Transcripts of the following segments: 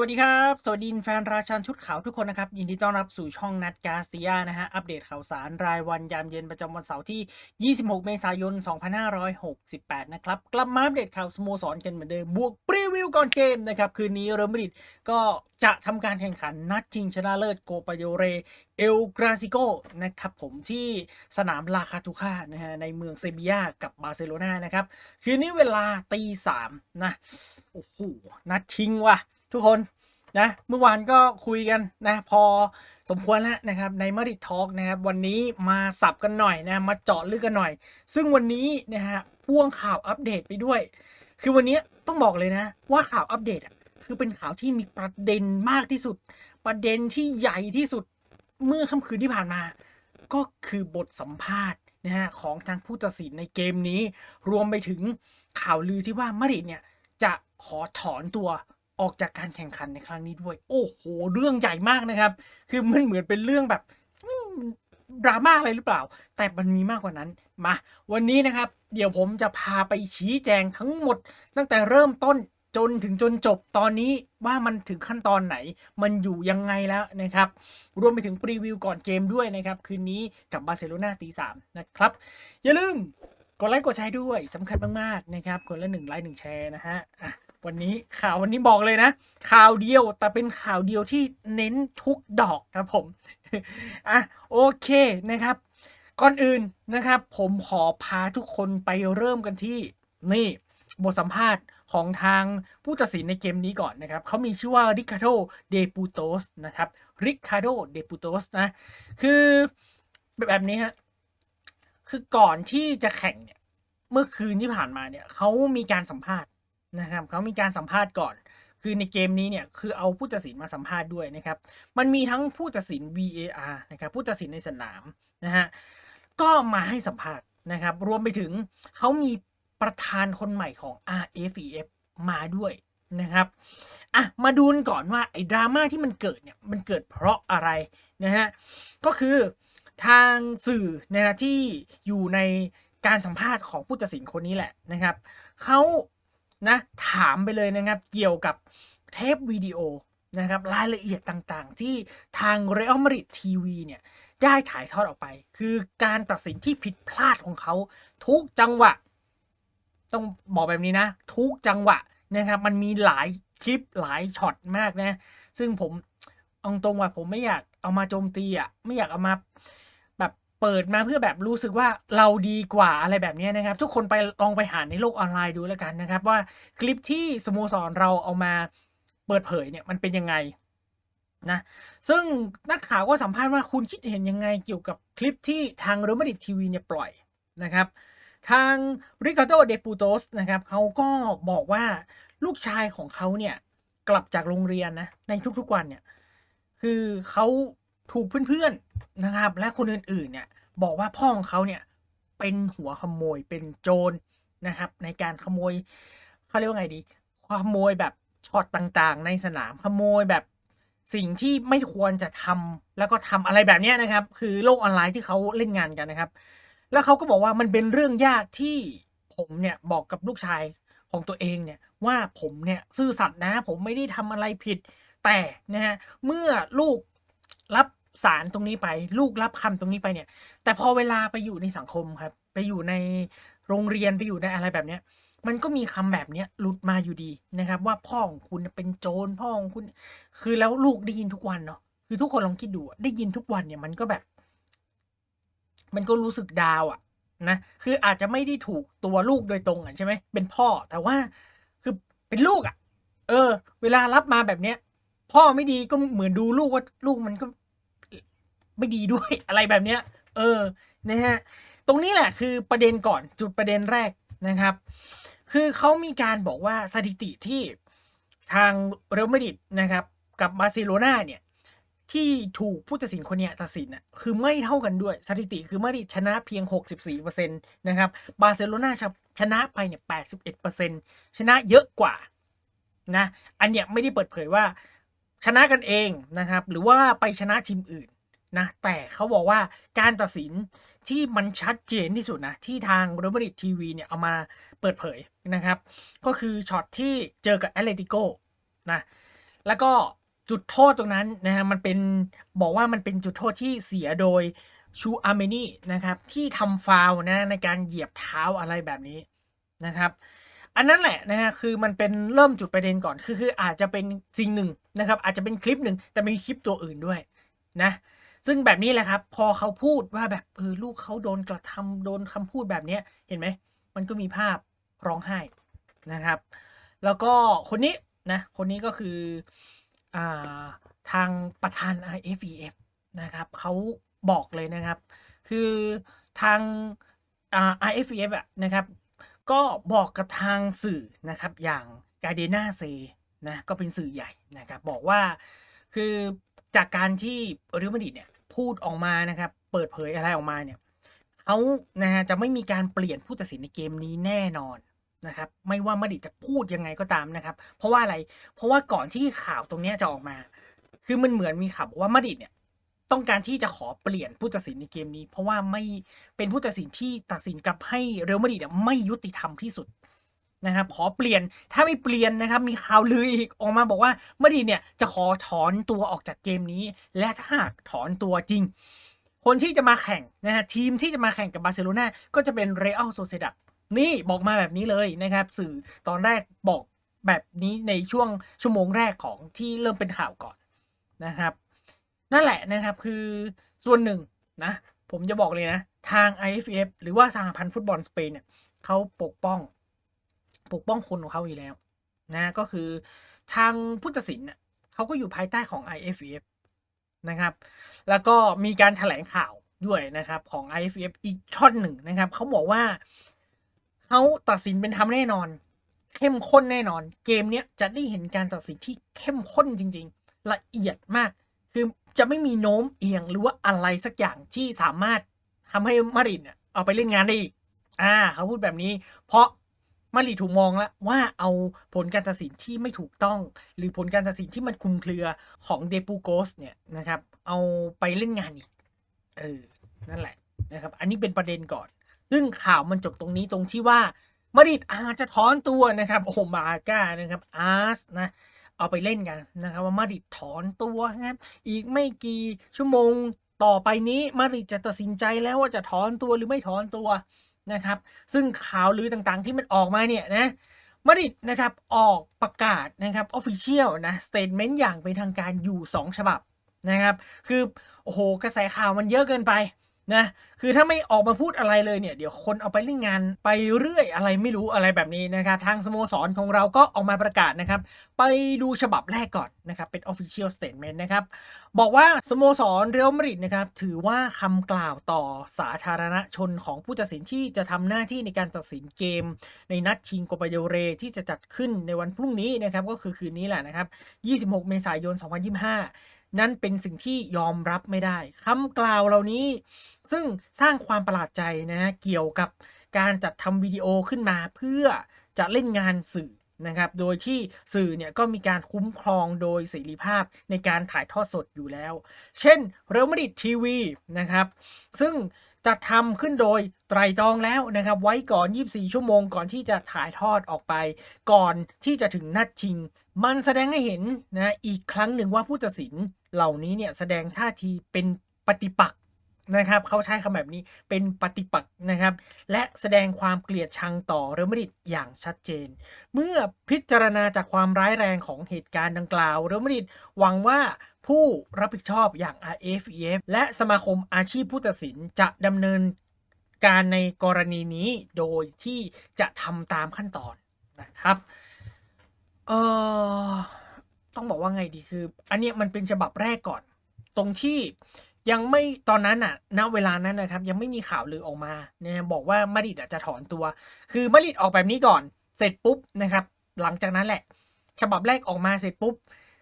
วัสดีครับ สวัสดีแฟนราชันชุดขาวทุกคนนะครับ ยินดีต้อนรับสู่ช่องนัดกาเซียนะฮะ อัปเดตข่าวสารรายวันยามเย็นประจำวันเสาร์ที่ 26 เมษายน 2568 นะครับ กลับมาอัปเดตข่าวสโมสรกันเหมือนเดิม บวกปรีวิวก่อนเกมนะครับ คืนนี้เรอัลมาดริดก็จะทำการแข่งขันนัดชิงชนะเลิศโกปาโยเร เอลกราซิโกนะครับผมที่สนามลาคาตูคานะฮะในเมืองเซบียากับบาร์เซโลนานะครับ คืนนี้เวลาตีสามนะ โอ้โห นัดชิงว่ะทุกคน นะเมื่อวานก็คุยกันนะพอสมควรแล้วนะครับในมาริทอ l k นะครับวันนี้มาสับกันหน่อยนะมาเจาะลึกกันหน่อย ซึ่งวันนี้นะฮะพ่วงข่าวอัปเดตไปด้วย คือวันนี้ต้องบอกเลยนะ ว่าข่าวอัปเดตคือเป็นข่าวที่มีประเด็นมากที่สุด ประเด็นที่ใหญ่ที่สุดเมื่อค่ำคืนที่ผ่านมา ก็คือบทสัมภาษณ์นะฮะของทางผู้ตัดสินในเกมนี้ รวมไปถึงข่าวลือที่ว่ามาริดเนี่ยจะขอถอนตัว ออกจากการแข่งขันในครั้งนี้ด้วย โอ้โห เรื่องใหญ่มากนะครับ คือมันเหมือนเป็นเรื่องแบบดราม่าอะไรหรือเปล่า แต่มันมีมากกว่านั้น มา วันนี้นะครับ เดี๋ยวผมจะพาไปชี้แจงทั้งหมด ตั้งแต่เริ่มต้นจนถึงจนจบตอนนี้ว่ามันถึงขั้นตอนไหน มันอยู่ยังไงแล้วนะครับ รวมไปถึงพรีวิวก่อนเกมด้วยนะครับ คืนนี้กับบาร์เซโลนาตีสามนะครับ อย่าลืมกดไลค์กดแชร์ด้วยสำคัญมากๆนะครับคนละหนึ่งไลค์หนึ่งแชร์นะฮะอะ วันนี้ข่าววันนี้บอกเลยนะ ข่าวเดียวแต่เป็นข่าวเดียวที่เน้นทุกดอกครับผมอะโอเคนะครับ ก่อนอื่นนะครับ ผมขอพาทุกคนไปเริ่มกันที่นี่บทสัมภาษณ์ของทางผู้ตัดสินในเกมนี้ก่อนนะครับ เขามีชื่อว่าริคาโดเดปูโตสนะครับริคาโดเดปูโตสนะ คือแบบนี้ฮะ คือก่อนที่จะแข่งเนี่ย เมื่อคืนที่ผ่านมาเนี่ย เขามีการสัมภาษณ์ นะครับเขามีการสัมภาษณ์ก่อน คือในเกมนี้เนี่ยคือเอาผู้ตัดสินมาสัมภาษณ์ด้วยนะครับ มันมีทั้งผู้ตัดสิน VAR นะครับผู้ตัดสินในสนามนะฮะก็มาให้สัมภาษณ์นะครับ รวมไปถึงเขามีประธานคนใหม่ของ RFEF มาด้วยนะครับอะมาดูกันก่อนว่าไอ้ดราม่าที่มันเกิดเนี่ยมันเกิดเพราะอะไรนะฮะก็คือทางสื่อนะฮะที่อยู่ในการสัมภาษณ์ของผู้ตัดสินคนนี้แหละนะครับเขา นะถามไปเลยนะครับเกี่ยวกับเทปวิดีโอนะครับรายละเอียดต่างๆ ที่ทาง Real Madrid TV เนี่ยได้ถ่ายทอดออกไป คือการตัดสินที่ผิดพลาดของเขาทุกจังหวะ ต้องบอกแบบนี้นะ ทุกจังหวะนะครับมันมีหลายคลิปหลายช็อตมากนะ ซึ่งผมเอาตรงว่าผมไม่อยากเอามาโจมตีอะไม่อยากเอามา เปิดมาเพื่อแบบรู้สึกว่าเราดีกว่าอะไรแบบนี้นะครับ ทุกคนไปลองไปหาในโลกออนไลน์ดูแล้วกันนะครับ ว่าคลิปที่สโมสรเราเอามาเปิดเผยเนี่ยมันเป็นยังไงนะซึ่งนักข่าวก็สัมภาษณ์ว่าคุณคิดเห็นยังไงเกี่ยวกับคลิปที่ทางเรอัลมาดริดทีวีเนี่ยปล่อยนะครับ ทางริคาร์โดเดปูโตสนะครับเขาก็บอกว่าลูกชายของเขาเนี่ยกลับจากโรงเรียนนะในทุกๆวันเนี่ยคือเขา ถูกเพื่อนๆนะครับและคนอื่นๆเนี่ยบอกว่าพ่อของเขาเนี่ยเป็นหัวขโมยเป็นโจรนะครับ ในการขโมยเขาเรียกว่าไงดีขโมยแบบช็อตต่างๆ ในสนามขโมยแบบสิ่งที่ไม่ควรจะทำแล้วก็ทำอะไรแบบนี้นะครับ คือโลกออนไลน์ที่เขาเล่นงานกันนะครับ แล้วเขาก็บอกว่ามันเป็นเรื่องยากที่ผมเนี่ยบอกกับลูกชายของตัวเองเนี่ยว่าผมเนี่ยซื่อสัตย์นะ ผมไม่ได้ทำอะไรผิด แต่นะฮะเมื่อลูกรับ สารตรงนี้ไป ลูกรับคำตรงนี้ไปเนี่ย แต่พอเวลาไปอยู่ในสังคมครับ ไปอยู่ในโรงเรียนไปอยู่ในอะไรแบบเนี้ย มันก็มีคำแบบเนี้ยหลุดมาอยู่ดีนะครับ ว่าพ่อของคุณเป็นโจรพ่อของคุณ คือแล้วลูกได้ยินทุกวันเนาะคือทุกคนลองคิดดูอะได้ยินทุกวันเนี่ยมันก็แบบ มันก็รู้สึกดาวอะนะคืออาจจะไม่ได้ถูกตัวลูกโดยตรงอะใช่ไหมเป็นพ่อแต่ว่าคือเป็นลูกอะ เออ เวลารับมาแบบเนี้ย พ่อไม่ดีก็เหมือนดูลูกว่าลูกมันก็ ไม่ดีด้วยอะไรแบบเนี้ย เออนะฮะตรงนี้แหละคือประเด็นก่อนจุดประเด็นแรกนะครับ คือเขามีการบอกว่าสถิติที่ทางเรอัลมาดริดนะครับ กับบาร์เซโลนาเนี่ยที่ถูกผู้ตัดสินคนเนี้ยตัดสินน่ะคือไม่เท่ากันด้วยสถิติคือมาดริดชนะเพียง 64%นะครับบาร์เซโลนาชนะไปเนี่ย81%ชนะเยอะกว่านะอันเนี้ยไม่ได้เปิดเผยว่าชนะกันเองนะครับ หรือว่าไปชนะทีมอื่น นะแต่เขาบอกว่าการตัดสินที่มันชัดเจนที่สุดนะ ที่ทางโรบริตทีวีเนี่ย เอามาเปิดเผยนะครับ ก็คือช็อตที่เจอกับแอตเลติโกนะแล้วก็จุดโทษตรงนั้นนะฮะมันเป็นบอกว่ามันเป็นจุดโทษที่เสียโดยชูอาเมนีนะครับ ที่ทำฟาวนะในการเหยียบเท้าอะไรแบบนี้นะครับ อันนั้นแหละนะฮะคือมันเป็นเริ่มจุดประเด็นก่อนคือคืออาจจะเป็นสิ่งหนึ่งนะครับ อาจจะเป็นคลิปหนึ่งแต่มีคลิปตัวอื่นด้วยนะ ซึ่งแบบนี้แหละครับ พอเขาพูดว่าแบบเออลูกเขาโดนกระทำโดนคำพูดแบบเนี้ยเห็นไหม มันก็มีภาพร้องไห้นะครับ แล้วก็คนนี้นะคนนี้ก็คืออ่าทางประธาน IFEF นะครับเขาบอกเลยนะครับ คือทางอ่า IFEF อะนะครับ ก็บอกกับทางสื่อนะครับอย่างกาเดนาเซนะก็เป็นสื่อใหญ่นะครับ บอกว่าคือจากการที่เรอัลมาดิดเนี่ย พูดออกมานะครับ เปิดเผยอะไรออกมาเนี่ยเขานะฮะจะไม่มีการเปลี่ยนผู้ตัดสินในเกมนี้แน่นอนนะครับ ไม่ว่ามาดิดจะพูดยังไงก็ตามนะครับ เพราะว่าอะไร เพราะว่าก่อนที่ข่าวตรงนี้จะออกมา คือมันเหมือนมีข่าวบอกว่ามาดิดเนี่ยต้องการที่จะขอเปลี่ยนผู้ตัดสินในเกมนี้ เพราะว่าไม่เป็นผู้ตัดสินที่ตัดสินกับให้เรอัลมาดริดเนี่ยไม่ยุติธรรมที่สุด นะครับขอเปลี่ยนถ้าไม่เปลี่ยนนะครับมีข่าวลืออีกออกมาบอกว่าเมาดริดเนี่ยจะขอถอนตัวออกจากเกมนี้ และถ้าหากถอนตัวจริง คนที่จะมาแข่งนะฮะทีมที่จะมาแข่งกับบาร์เซโลนาก็จะเป็นเรอัลโซเซดัดนี่บอกมาแบบนี้เลยนะครับ สื่อตอนแรกบอกแบบนี้ในช่วงชั่วโมงแรกของที่เริ่มเป็นข่าวก่อนนะครับ นั่นแหละนะครับคือส่วนหนึ่งนะผมจะบอกเลยนะ ทาง IFF หรือว่าสหพันธ์ฟุตบอลสเปนเนี่ยเขาปกป้อง ปกป้องคนของเขาอยู่แล้วนะก็คือทางผู้ตัดสินเนี่ยเขาก็อยู่ภายใต้ของ IFF นะครับ แล้วก็มีการแถลงข่าวด้วยนะครับของ IFF อีกท่อนหนึ่งนะครับเขาบอกว่าเขาตัดสินเป็นธรรมแน่นอน เข้มข้นแน่นอน เกมเนี้ยจะได้เห็นการตัดสินที่เข้มข้นจริง ๆ ละเอียดมาก คือจะไม่มีโน้มเอียงหรือว่าอะไรสักอย่างที่สามารถทำให้มาริดเนี่ยเอาไปเล่นงานได้อีกอ่าเขาพูดแบบนี้ เพราะ มาริดถูกมองแล้วว่าเอาผลการตัดสินที่ไม่ถูกต้อง หรือผลการตัดสินที่มันคุมเครือของเดปูโกสเนี่ยนะครับ เอาไปเล่นงานอีกเออนั่นแหละนะครับ อันนี้เป็นประเด็นก่อน ซึ่งข่าวมันจบตรงนี้ตรงที่ว่ามาริดอาจจะถอนตัวนะครับโอ้มาก้านะครับอาร์สนะเอาไปเล่นกันนะครับ ว่ามาริดถอนตัวนะครับอีกไม่กี่ชั่วโมงต่อไปนี้มาริดจะตัดสินใจแล้วว่าจะถอนตัวหรือไม่ถอนตัว นะครับ ซึ่งข่าวลือต่างๆที่มันออกมาเนี่ยนะมาดริดนะครับออกประกาศนะครับออฟฟิเชียลนะสเตทเมนต์อย่างเป็นทางการอยู่ 2 ฉบับนะครับ คือ โอ้โห กระแสข่าวมันเยอะเกินไป นะคือถ้าไม่ออกมาพูดอะไรเลยเนี่ย เดี๋ยวคนเอาไปเล่นงานไปเรื่อยอะไรไม่รู้อะไรแบบนี้นะครับทางสโมสรของเราก็ออกมาประกาศนะครับ ไปดูฉบับแรกก่อนนะครับเป็น Official Statement นะครับ บอกว่าสโมสรเรอัลมาดริดนะครับ ถือว่าคำกล่าวต่อสาธารณชนของผู้ตัดสินที่จะทำหน้าที่ในการตัดสินเกม ในนัดชิงโกปาโยเรที่จะจัดขึ้นในวันพรุ่งนี้นะครับก็คือคืนนี้แหละนะครับ 26 เมษายน 2025 นั่นเป็นสิ่งที่ยอมรับไม่ได้คำกล่าวเหล่านี้ ซึ่งสร้างความประหลาดใจนะเกี่ยวกับการจัดทำวิดีโอขึ้นมาเพื่อจะเล่นงานสื่อนะครับ โดยที่สื่อเนี่ยก็มีการคุ้มครองโดยเสรีภาพในการถ่ายทอดสดอยู่แล้ว เช่นเรอัลมาดริดทีวีนะครับ ซึ่งจัดทำขึ้นโดย ไตรตรองแล้วนะครับ ไว้ก่อน 24 ชั่วโมงก่อนที่จะถ่ายทอดออกไป ก่อนที่จะถึงนัดชิง มันแสดงให้เห็นนะอีกครั้งหนึ่งว่าผู้ตัดสินเหล่านี้เนี่ยแสดงท่าทีเป็นปฏิปักษ์นะครับเขาใช้คำแบบนี้เป็นปฏิปักษ์นะครับ และแสดงความเกลียดชังต่อเรอัลมาดริดอย่างชัดเจน เมื่อพิจารณาจากความร้ายแรงของเหตุการณ์ดังกล่าวเรอัลมาดริดหวังว่าผู้รับผิดชอบอย่าง RFEF และสมาคมอาชีพผู้ตัดสินจะดำเนิน การในกรณีนี้โดยที่จะทำตามขั้นตอนนะครับ เออต้องบอกว่าไงดีคือ อันนี้มันเป็นฉบับแรกก่อน ตรงที่ยังไม่ตอนนั้นน่ะ ณ เวลานั้นนะครับ ยังไม่มีข่าวลือออกมาเนี่ยบอกว่ามาริดจะถอนตัว คือมาริดออกแบบนี้ก่อน เสร็จปุ๊บนะครับ หลังจากนั้นแหละ ฉบับแรกออกมาเสร็จปุ๊บ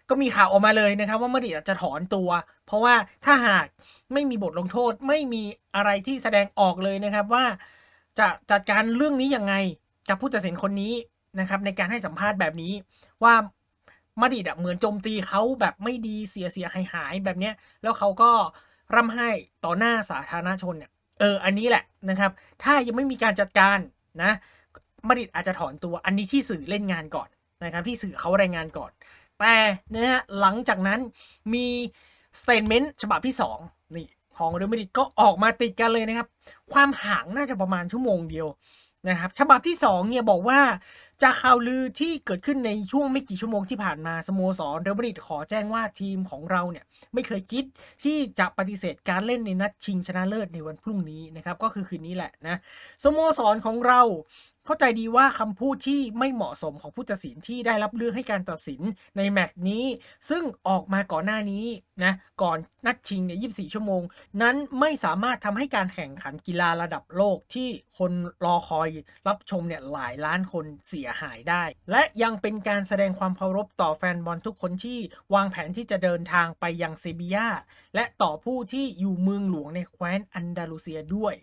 ก็มีข่าวออกมาเลยนะครับว่ามาดริดจะถอนตัว เพราะว่าถ้าหากไม่มีบทลงโทษไม่มีอะไรที่แสดงออกเลยนะครับว่าจะจัดการเรื่องนี้ยังไงกับผู้ตัดสินคนนี้นะครับในการให้สัมภาษณ์แบบนี้ว่ามาดริดเหมือนโจมตีเขาแบบไม่ดีเสียเสียหายหายแบบเนี้ยแล้วเขาก็ร่ำไห้ต่อหน้าสาธารณชนเนี่ยเอออันนี้แหละนะครับ ถ้ายังไม่มีการจัดการนะมาดริดอาจจะถอนตัวอันนี้ที่สื่อเล่นงานก่อนนะครับ ที่สื่อเขารายงานก่อน แต่นะฮะหลังจากนั้นมีสเต t เมนต์ฉบับที่ 2 นี่ ของเรอัลมาดริดก็ออกมาติดกันเลยนะครับ ความห่างน่าจะประมาณชั่วโมงเดียวนะครับฉบับที่ 2 เนี่ยบอกว่าจากข่าวลือที่เกิดขึ้นในช่วงไม่กี่ชั่วโมงที่ผ่านมาสโมสรเรอัลมาดริดขอแจ้งว่าทีมของเราเนี่ยไม่เคยคิดที่จะปฏิเสธการเล่นในนัดชิงชนะเลิศในวันพรุ่งนี้นะครับก็คือคืนนี้แหละนะสโมสรของเรา เข้าใจดีว่าคำพูดที่ไม่เหมาะสมของผู้ตัดสินที่ได้รับเลือกให้การตัดสินในแมตช์นี้ ซึ่งออกมาก่อนหน้านี้นะก่อนนัดชิงเนี่ย24 ชั่วโมง นั้นไม่สามารถทำให้การแข่งขันกีฬาระดับโลกที่คนรอคอยรับชมเนี่ยหลายล้านคนเสียหายได้ และยังเป็นการแสดงความเคารพต่อแฟนบอลทุกคนที่วางแผนที่จะเดินทางไปยังเซบียาและต่อผู้ที่อยู่เมืองหลวงในแคว้นอันดาลูเซียด้วย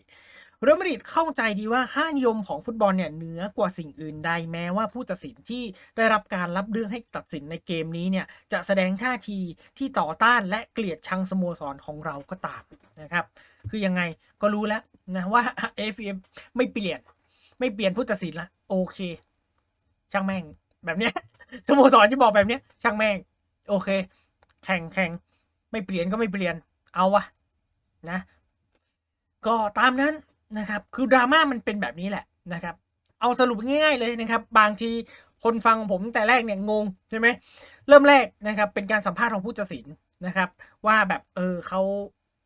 เรอัลมาดริดเข้าใจดีว่าค่านิยมของฟุตบอลเนี่ยเหนือกว่าสิ่งอื่นใดแม้ว่าผู้ตัดสินที่ได้รับการรับเรื่องให้ตัดสินในเกมนี้เนี่ยจะแสดงท่าทีที่ต่อต้านและเกลียดชังสโมสรของเราก็ตามนะครับ คือยังไงก็รู้แล้วนะว่า AFF ไม่เปลี่ยน ไม่เปลี่ยนผู้ตัดสินละโอเค ช่างแม่งแบบเนี้ยสโมสรจะบอกแบบเนี้ยช่างแม่ง โอเค แข่งแข่งไม่เปลี่ยนก็ไม่เปลี่ยนเอาวะนะ ก็ตามนั้น นะครับ คือดราม่ามันเป็นแบบนี้แหละนะครับ เอาสรุปง่ายๆเลยนะครับ บางทีคนฟังผมแต่แรกเนี่ยงงใช่ไหมเริ่มแรกนะครับ เป็นการสัมภาษณ์ของผู้ตัดสินนะครับ ว่าแบบเออเขา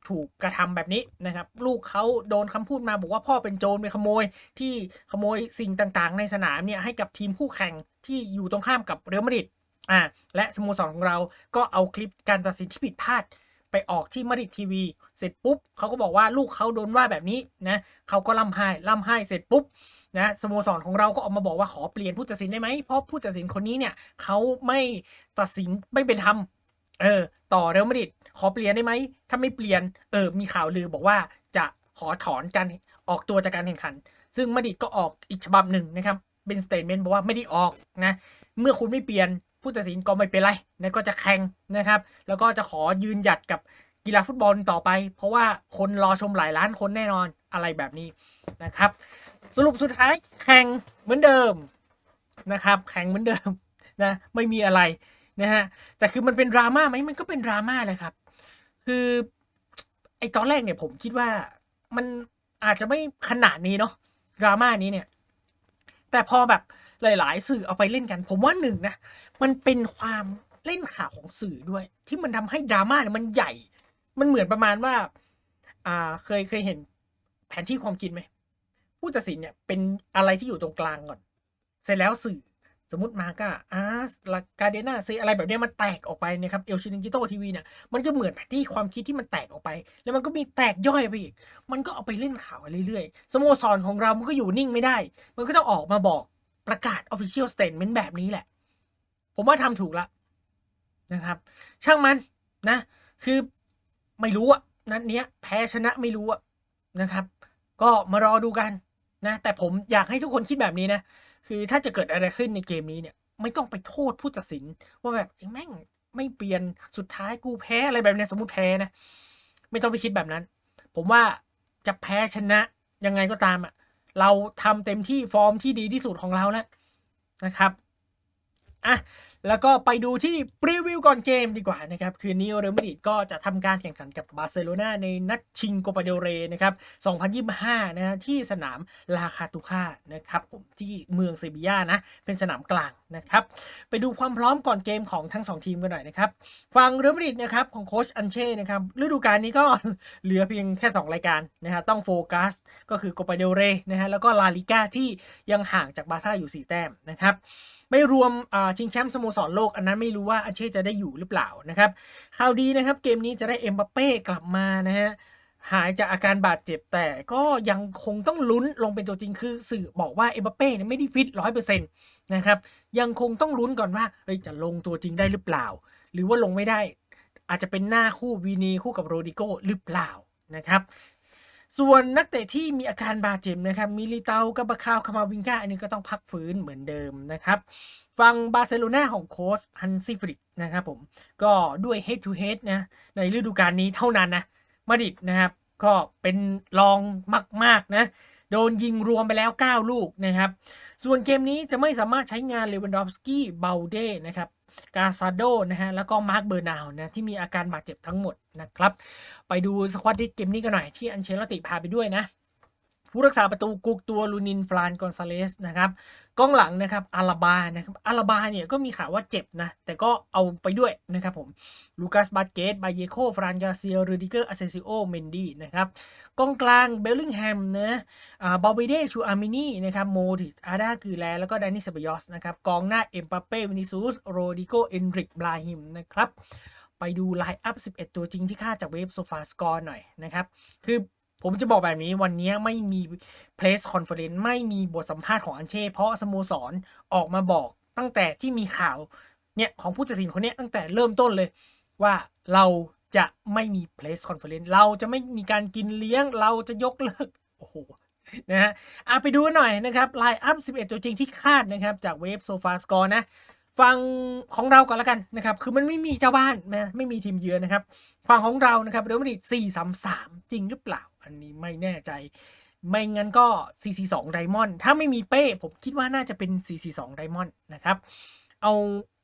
ถูกกระทำแบบนี้นะครับ ลูกเขาโดนคำพูดมาบอกว่าพ่อเป็นโจรเป็นขโมยที่ขโมยสิ่งต่างๆ ในสนามเนี่ยให้กับทีมคู่แข่งที่อยู่ตรงข้ามกับเรอัลมาดริดอ่าและสโมสรของเราก็เอาคลิปการตัดสินที่ผิดพลาด ไปออกที่มาริดทีวี เสร็จปุ๊บเขาก็บอกว่าลูกเขาโดนว่าแบบนี้นะเขาก็ร่ำไห้ร่ำไห้เสร็จปุ๊บนะสโมสรของเราก็ออกมาบอกว่าขอเปลี่ยนผู้ตัดสินได้ไหมเพราะผู้ตัดสินคนนี้เนี่ยเขาไม่ตัดสินไม่เป็นธรรมเออต่อเรอัลมาดริดขอเปลี่ยนได้ไหมถ้าไม่เปลี่ยนเออมีข่าวลือบอกว่าจะขอถอนการออกตัวจากการแข่งขัน ซึ่งมาดริดก็ออกอีกฉบับหนึ่งนะครับเป็นสเตทเมนต์บอกว่าไม่ได้ออกนะเมื่อคุณไม่เปลี่ยน ผู้ตัดสินก็ไม่เป็นไรนะก็จะแข่งนะครับ แล้วก็จะขอยืนหยัดกับกีฬาฟุตบอลต่อไป เพราะว่าคนรอชมหลายล้านคนแน่นอนอะไรแบบนี้นะครับ สรุปสุดท้ายแข่งเหมือนเดิมนะครับแข่งเหมือนเดิมนะไม่มีอะไรนะฮะแต่คือมันเป็นดราม่าไหมมันก็เป็นดราม่าเลยครับ คือไอตอนแรกเนี่ยผมคิดว่ามันอาจจะไม่ขนาดนี้เนาะดราม่านี้เนี่ย แต่พอแบบหลาย ๆ สื่อเอาไปเล่นกัน ผมว่าหนึ่งนะ มันเป็นความเล่นข่าวของสื่อด้วย ที่มันทำให้ดราม่าเนี่ยมันใหญ่ มันเหมือนประมาณว่า อ่าเคยเคยเห็นแผนที่ความคิดไหมผู้ตัดสินเนี่ยเป็นอะไรที่อยู่ตรงกลางก่อน เสร็จแล้วสื่อสมมติมาก็อาร์สลากาเดนาเซอะไรแบบเนี้ยมันแตกออกไปนะครับเอลชินิกิโตทีวีเนี่ยมันก็เหมือนแผนที่ความคิดที่มันแตกออกไป แล้วมันก็มีแตกย่อยไปอีก มันก็เอาไปเล่นข่าวกันเรื่อยๆสโมสรของเรามันก็อยู่นิ่งไม่ได้ มันก็ต้องออกมาบอกประกาศ Official Statement แบบนี้แหละ ผมว่าทำถูกละนะครับ ช่างมันนะ คือไม่รู้อะนัดเนี้ย แพ้ชนะไม่รู้อะนะครับ ก็มารอดูกันนะ แต่ผมอยากให้ทุกคนคิดแบบนี้นะ คือถ้าจะเกิดอะไรขึ้นในเกมนี้เนี่ย ไม่ต้องไปโทษผู้ตัดสิน ว่าแบบไอ้แม่งไม่เปลี่ยนสุดท้ายกูแพ้อะไรแบบนี้สมมติแพ้นะ ไม่ต้องไปคิดแบบนั้น ผมว่าจะแพ้ชนะยังไงก็ตามอะเราทำเต็มที่ฟอร์มที่ดีที่สุดของเราแล้วนะครับอะ แล้วก็ไปดูที่ปรีวิวก่อนเกมดีกว่านะครับ คืนนี้เรอัลมาดริดก็จะทำการแข่งขันกับบาร์เซโลนาในนัดชิงโกปาเดลเรนะครับ 2025 นะฮะที่สนามลาคาตูคานะครับผมที่เมืองเซบียานะ เป็นสนามกลางนะครับ ไปดูความพร้อมก่อนเกมของทั้ง 2 ทีมกันหน่อยนะครับฝั่งเรอัลมาดริดนะครับของโค้ชอันเช่นะครับฤดูกาลนี้ก็เหลือเพียงแค่ 2 รายการนะฮะต้องโฟกัสก็คือโกปาเดลเรนะฮะแล้วก็ลาลิก้าที่ยังห่างจากบาร์ซ่าอยู่ 4 แต้มนะครับ ไม่รวมชิงแชมป์สโมสรโลก อันนั้นไม่รู้ว่าอันเช่จะได้อยู่หรือเปล่านะครับข่าวดีนะครับเกมนี้จะได้เอ็มบัปเป้กลับมานะฮะหายจากอาการบาดเจ็บแต่ก็ยังคงต้องลุ้นลงเป็นตัวจริงคือสื่อบอกว่าเอ็มบัปเป้เนี่ยไม่ได้ฟิตร้อยเปอร์เซ็นต์นะครับยังคงต้องลุ้นก่อนว่าจะลงตัวจริงได้หรือเปล่า หรือว่าลงไม่ได้ อาจจะเป็นหน้าคู่วีนีคู่กับโรดิโก้หรือเปล่านะครับ ส่วนนักเตะที่มีอาการบาดเจ็บนะครับมิลิเตากับบาคาวคามาวิงกาอันนี้ก็ต้องพักฟื้นเหมือนเดิมนะครับฟังบาร์เซโลนาของโค้ชฮันซิฟริกนะครับผมก็ด้วย head to head นะในฤดูกาลนี้เท่านั้นนะมาดิดนะครับก็เป็นรองมากๆนะโดนยิงรวมไปแล้ว 9 ลูกนะครับ ส่วนเกมนี้จะไม่สามารถใช้งานเลวันดอฟสกี้เบลเด้นะครับ กาซาโดนะฮะแล้วก็มาร์คเบอร์นาวนะที่มีอาการบาดเจ็บทั้งหมดนะครับ ไปดูสควอตดิสเกมนี้กันหน่อยที่อันเชลติพาไปด้วยนะ ผู้รักษาประตูกุกตัวลูนินฟลานกอนซาเลสนะครับกองหลังนะครับอาราบานะครับอาราบาเนี่ยก็มีข่าวว่าเจ็บนะ แต่ก็เอาไปด้วยนะครับผมลูคัสบาเกตบาเยโคฟรานกาเซียรูดิเกอร์อาเซซิโอเมนดี้นะครับกองกลางเบลลิงแฮมนะอ่าบอลเบเดชูอาร์มินีนะครับโมดิอาดาคือแลแล้วก็ดานิสเบยอสนะครับกองหน้าเอ็มปาเป้วินิซูสโรดิโกเอนริกบราฮิมนะครับไปดูไลน์อัพ 11 ตัวจริงที่ค่าจากเว็บโซฟาสกอร์หน่อยนะครับ คือ ผมจะบอกแบบนี้วันนี้ไม่มี Press Conference ไม่มีบทสัมภาษณ์ของอันเช่ เพราะสโมสรออกมาบอกตั้งแต่ที่มีข่าวเนี่ยของผู้ตัดสินคนนี้ตั้งแต่เริ่มต้นเลยว่าเราจะไม่มี Press Conference เราจะไม่มีการกินเลี้ยงเราจะยกเลิกโอ้โหนะฮะอะไปดูหน่อยนะครับไลน์อัพ 11 ตัวจริงที่คาดนะครับ จากเว็บโซฟาสกอร์นะฟังของเราก่อนละกันนะครับ คือมันไม่มีเจ้าบ้านนะไม่มีทีมเยือนนะครับฝั่งของเรานะครับเรอัลมาดริด4-3-3 จริงหรือเปล่า อันนี้ไม่แน่ใจ ไม่งั้นก็ 4-4-2ไดมอนด์ถ้าไม่มีเป้ ผมคิดว่าน่าจะเป็น 4-4-2ไดมอนด์นะครับ เอา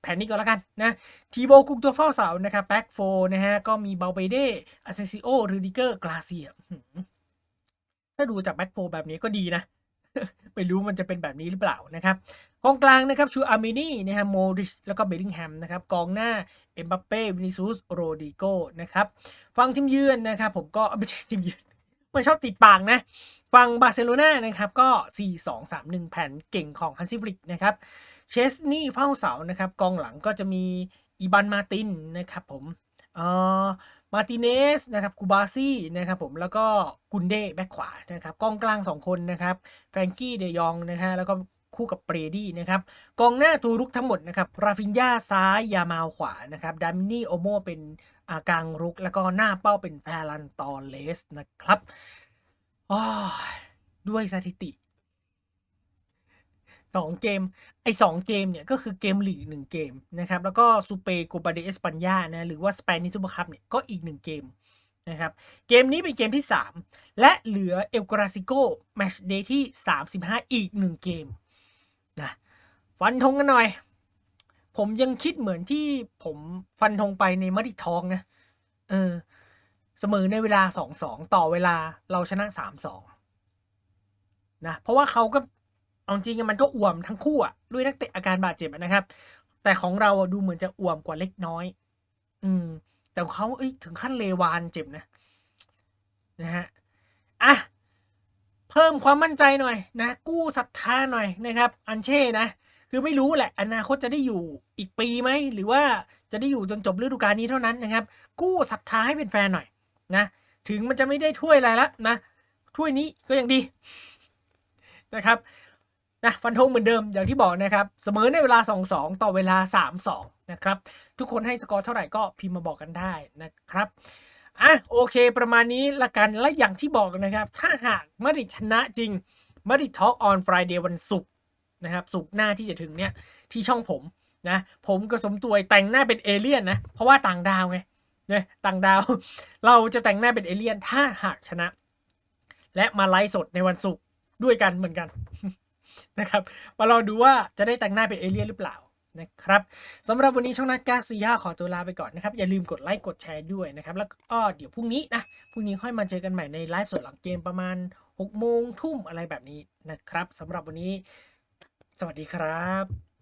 แผนนี้ก่อนละกันนะ ทีโบกุกตัวเฝ้าเสานะครับแบ็กโฟนะฮะ ก็มีเบลเบเดอาเซซิโอรูดิเกอร์กลาเซียถ้าดูจากแบ็กโฟแบบนี้ก็ดีนะ ไม่รู้มันจะเป็นแบบนี้หรือเปล่านะครับกองกลางนะครับชูอาร์มินีนะฮะโมริชแล้วก็เบลลิงแฮมนะครับกองหน้า เอ็มบัปเป้วินิซูสโรดิโกนะครับฝั่งทีมเยือนนะครับผมก็ไม่ใช่ทีมเยือน ไม่ชอบติดปากนะฝั่งบาร์เซโลนานะครับก็ 4-2-3-1 แผ่นเก่งของฮันซิฟริกนะครับเชสนี่เฝ้าเสานะครับกองหลังก็จะมีอีบันมาตินนะครับผมเอ่อมาติเนสนะครับคูบาซี่นะครับผมแล้วก็กุนเดแบ็คขวานะครับกองกลาง 2 คนนะครับแฟรงกี้เดยองนะฮะแล้วก็คู่กับเปรดี้นะครับกองหน้าตัวรุกทั้งหมดนะครับราฟินยาซ้ายยามาวขวานะครับดามินี่โอโมเป็นากลางรุกแล้วก็หน้าเป้าเป็นแฟรันตอเลสนะครับด้วยสถิติสองเกม ไอ้สองเกมเนี่ย ก็คือเกมลีกหนึ่งเกมนะครับ แล้วก็ซูเปโกบาเดเอสปัญญานะหรือว่าสเปนิซูเปอร์คัพเนี่ย ก็อีกหนึ่งเกมนะครับ เกมนี้เป็นเกมที่ 3 และเหลือเอลกราซิโกแมชเดย์ที่ 35 อีก 1 เกมนะฟันธงกันหน่อย ผมยังคิดเหมือนที่ผมฟันธงไปในมดิทองนะ เออ เสมอในเวลาสองสองต่อเวลาเราชนะสามสองนะ เพราะว่าเขาก็เอาจริงๆมันก็อ่วมทั้งคู่อะด้วยนักเตะอาการบาดเจ็บนะครับ แต่ของเราดูเหมือนจะอ่วมกว่าเล็กน้อย อืม แต่เขาเอ้ยถึงขั้นเลวานเจ็บนะ นะฮะ อะ เพิ่มความมั่นใจหน่อยนะ กู้ศรัทธาหน่อยนะครับ อันเช่นะ คือไม่รู้แหละ อนาคตจะได้อยู่อีกปีไหม หรือว่าจะได้อยู่จนจบฤดูกาลนี้เท่านั้นนะครับ กู้ศรัทธาให้เป็นแฟนหน่อยนะถึงมันจะไม่ได้ถ้วยอะไรละนะถ้วยนี้ก็ยังดีนะครับนะฟันธงเหมือนเดิมอย่างที่บอกนะครับ เสมอในเวลา 2-2 ต่อเวลา 3-2 นะครับ ทุกคนให้สกอร์เท่าไหร่ก็พิมพ์มาบอกกันได้นะครับอะโอเค ประมาณนี้ละกันและอย่างที่บอกนะครับ ถ้าหากมาดริชนะจริงมาดริทอล์กออนฟรายเดย์วันศุกร์ นะครับศุกหน้าที่จะถึงเนี่ยที่ช่องผมนะผมกับสมตัวยแต่งหน้าเป็นเอเลี่ยนนะเพราะว่าต่างดาวไงเนี่ยต่างดาว เราจะแต่งหน้าเป็นเอเลี่ยนถ้าหากชนะ และมาไลฟ์สดในวันศุกร์ด้วยกันเหมือนกันนะครับมาลองดูว่าจะได้แต่งหน้าเป็นเอเลี่ยนหรือเปล่านะครับสำหรับวันนี้ช่องนัดกาซียาขอตัวลาไปก่อนนะครับ อย่าลืมกดไลค์กดแชร์ด้วยนะครับ แล้วก็เดี๋ยวพรุ่งนี้นะพรุ่งนี้ค่อยมาเจอกันใหม่ในไลฟ์สดหลังเกมประมาณ6โมงทุ่มอะไรแบบนี้นะครับสำหรับวันนี้ สวัสดีครับ